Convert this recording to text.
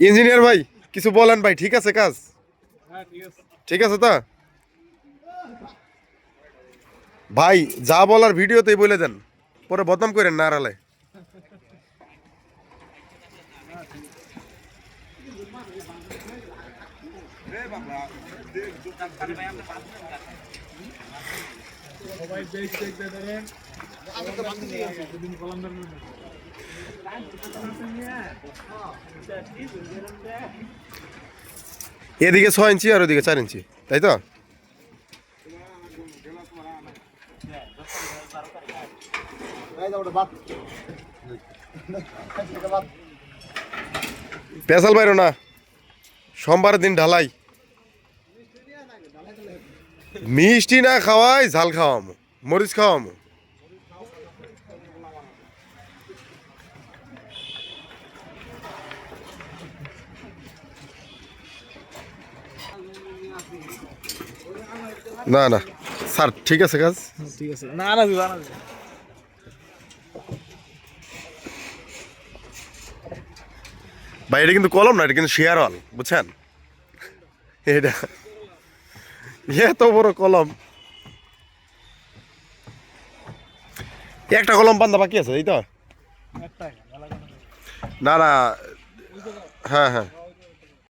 Engineer ভাই, কিছু বলেন ভাই, ঠিক আছে কাজ? ঠিক আছে তা? ভাই, যা বলার ভিডিওতেই বলে দেন, পরে বদনাম করেন না আড়ালে এদিকে ছয় ইঞ্চি আর ওদিকে চার ইঞ্চি, তাই তো? পেশাল বাইরো না সোমবার দিন ঢালাই। মিষ্টি না খাওয়াই, ঝাল খাওয়ামো, মরিচ খাওয়ামো। না না। স্যার ঠিক আছে কাজ? ঠিক আছে। না না না ভাই এটা কিন্তু কলম না এটা কিন্তু শেয়ার হল বুঝছেন? এটা এত বড় কলম। একটা কলম বান্ধা বাকি আছে এই তো? না না। হ্যাঁ হ্যাঁ।